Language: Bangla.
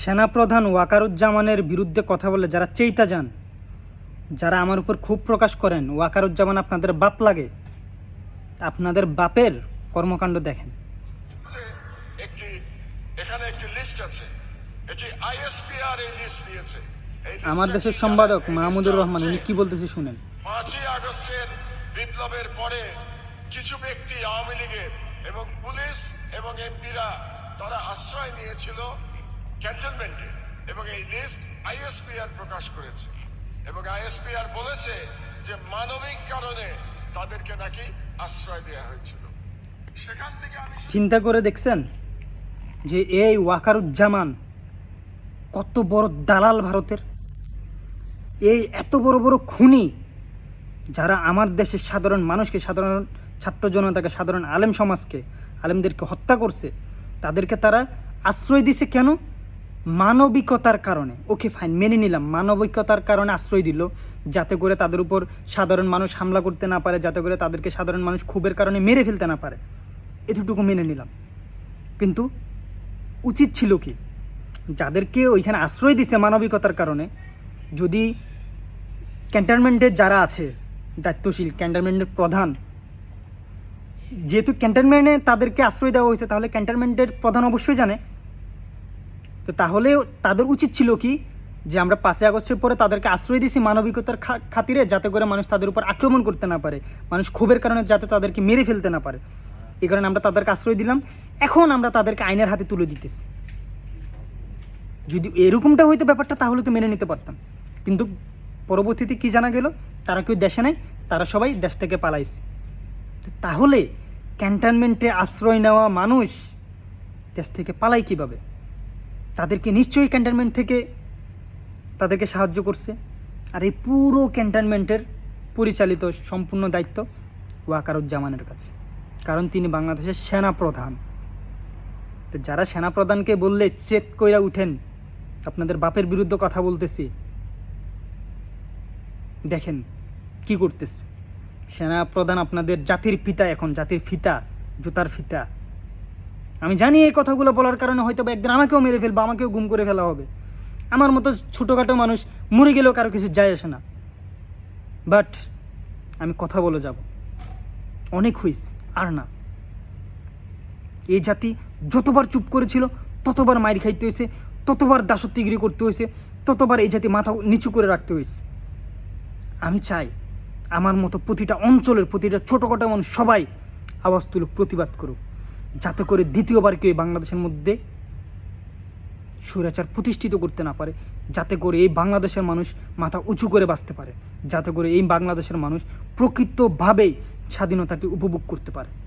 সেনাপ্রধান ওয়াকারুজ্জামানের বিরুদ্ধে কথা বলে যারা চেইতা যান যারা আমার উপর খুব প্রকাশ করেন ওয়াকারুজ্জামান আপনাদের বাপ লাগে। আপনাদের বাপের কর্মকাণ্ড দেখেন। একটি এখানে একটি লিস্ট আছে। এটি আইএসপিআর এই লিস্ট দিয়েছে। আমার দেশের সম্পাদক মাহমুদুর রহমান উনি কি বলতেছে শুনেন। পাঁচই আগস্টের বিপ্লবের পরে কিছু ব্যক্তি আওয়ামী লীগের এবং পুলিশ এবং এমপিরা তারা আশ্রয় নিয়েছিল। ক্যান্টনমেন্টে এবং এই লিস্ট আইএসপিআর প্রকাশ করেছে। এবং আইএসপিআর বলেছে যে মানবিক কারণে তাদেরকে নাকি আশ্রয় দেওয়া হয়েছিল। সেখান থেকে আমি চিন্তা করে দেখছেন যে এই ওয়াকারুজ্জামান কত বড় দালাল ভারতের? এই এত বড় বড় খুনি যারা আমার দেশের সাধারণ মানুষকে, সাধারণ ছাত্র জনতাকে, সাধারণ আলেম সমাজকে, আলেমদেরকে হত্যা করছে, তাদেরকে তারা আশ্রয় দিছে কেন? মানবিকতার কারণে ওকে ফাইন মেনে নিলাম, মানবিকতার কারণে আশ্রয় দিল, যাতে করে তাদের উপর সাধারণ মানুষ হামলা করতে না পারে, যাতে করে তাদেরকে সাধারণ মানুষ ক্ষোভের কারণে মেরে ফেলতে না পারে, এতটুকু মেনে নিলাম। কিন্তু উচিত ছিল কি? যাদেরকে ওইখানে আশ্রয় দিছে মানবিকতার কারণে, যদি ক্যান্টনমেন্টের যারা আছে, দায়িত্বশীল ক্যান্টনমেন্টের প্রধান, যেহেতু ক্যান্টনমেন্টে তাদেরকে আশ্রয় দেওয়া হয়েছে, তাহলে ক্যান্টনমেন্টের প্রধান অবশ্যই জানে তো তাহলে তাদের উচিত ছিল কি যে আমরা পাঁচই আগস্টের পরে তাদেরকে আশ্রয় দিয়েছি মানবিকতার খাতিরে যাতে করে মানুষ তাদের উপর আক্রমণ করতে না পারে, মানুষ ক্ষোভের কারণে যাতে তাদেরকে মেরে ফেলতে না পারে। এই কারণে আমরা তাদেরকে আশ্রয় দিলাম। এখন আমরা তাদেরকে আইনের হাতে তুলে দিতেছি। যদি এরকমটা হইতো ব্যাপারটা, তাহলে তো মেনে নিতে পারতাম। কিন্তু পরবর্তীতে কি জানা গেল? তারা কেউ দেশে নাই, তারা সবাই দেশ থেকে পালাইছে। তাহলে ক্যান্টনমেন্টে আশ্রয় নেওয়া মানুষ দেশ থেকে পালাই কীভাবে? তাদেরকে নিশ্চয়ই ক্যান্টনমেন্ট থেকে তাদেরকে সাহায্য করছে। আর এই পুরো ক্যান্টনমেন্টের পরিচালিত সম্পূর্ণ দায়িত্ব ওয়াকারুজ্জামানের কাছে। কারণ তিনি বাংলাদেশের সেনা প্রধান তো যারা সেনাপ্রধানকে বললে চেত কইরা উঠেন, আপনাদের বাপের বিরুদ্ধে কথা বলতেছি, দেখেন কি করতেছে। সেনাপ্রধান আপনাদের জাতির পিতা এখন, জাতির ফিতা, জুতার ফিতা। আমি জানি এই কথাগুলো বলার কারণে হয়তো একদিন আমাকেও মেরে ফেলব, আমাকেও গুম করে ফেলা হবে। আমার মতো ছোটোখাটো মানুষ মরে গেলেও কারও কিছু যায় আসে না। বাট আমি কথা বলে যাব। অনেক হুইস, আর না। এই জাতি যতবার চুপ করেছিল, ততবার মাইর খাইতে হয়েছে ততবার দাসত্বগিরি করতে হয়েছে ততবার এই জাতি মাথা নিচু করে রাখতে হয়েছে আমি চাই আমার মতো প্রতিটা অঞ্চলের প্রতিটা ছোটোখাটো মানুষ সবাই আওয়াজ তুলুক, প্রতিবাদ করুক। যাতে করে দ্বিতীয়বার কেউ বাংলাদেশের মধ্যে স্বৈরাচার প্রতিষ্ঠিত করতে না পারে, যাতে করে এই বাংলাদেশের মানুষ মাথা উঁচু করে বাঁচতে পারে, যাতে করে এই বাংলাদেশের মানুষ প্রকৃতভাবেই স্বাধীনতাকে উপভোগ করতে পারে।